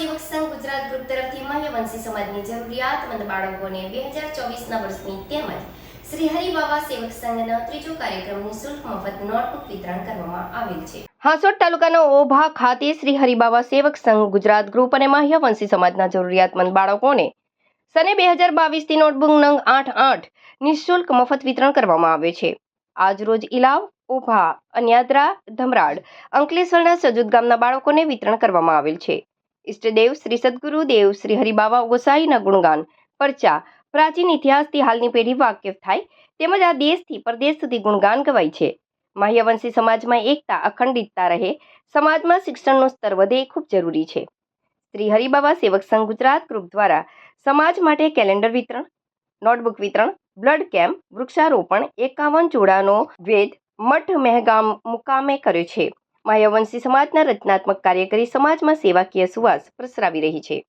સેવક સંઘ ગુજરાત ગ્રુપ તરફથી માહ્યવંશી સમાજની જરૂરિયાતમંદ બાળકોને બે હજાર ચોવીસના વર્ષની તેમજ શ્રી હરિબાબા સેવક સંઘના ત્રીજો કાર્યક્રમ નિઃશુલ્ક મફત નોટબુક વિતરણ કરવામાં આવેલ છે. હાંસોટ તાલુકાના ઓભા ખાતે શ્રી હરિબાબા સેવક સંઘ ગુજરાત ગ્રુપ અને માહ્યવંશી સમાજના જરૂરિયાતમંદ બાળકોને સને બે હજાર બાવીસથી નોટબુક નંગ આઠ આઠ નિઃશુલ્ક મફત વિતરણ કરવામાં આવે છે. આજરોજ ઇલાવ ઓભા, અન્યાદ્રા, ધમરાડ, અંકલેશ્વરના સજુદ ગામના બાળકોને વિતરણ કરવામાં આવેલ છે. ઇષ્ટદેવ શ્રી સદગુરુ શ્રી હરિબાવા ગોસાઈના ગુણગાન પરચા. પ્રાચીન ઇતિહાસથી હાલની પેઢી વાકેફ થાય તેમજ આ દેશથી પરદેશ સુધી ગુણગાન ગવાય છે. માહ્યવંશી સમાજમાં એકતા, અખંડિતતા રહે, સમાજમાં શિક્ષણનું સ્તર વધે એ ખૂબ જરૂરી છે. શ્રી હરિબાબા સેવક સંઘ ગુજરાત ગ્રુપ દ્વારા સમાજ માટે કેલેન્ડર વિતરણ, નોટબુક વિતરણ, બ્લડ કેમ્પ, વૃક્ષારોપણ, એકાવન જોડાનો વેદ, મઠ, મહેગામ મુકામે કર્યો છે. માયાવંશી સમાજના રચનાત્મક કાર્ય કરી સમાજમાં સેવાકીય સુવાસ પ્રસરાવી રહી છે.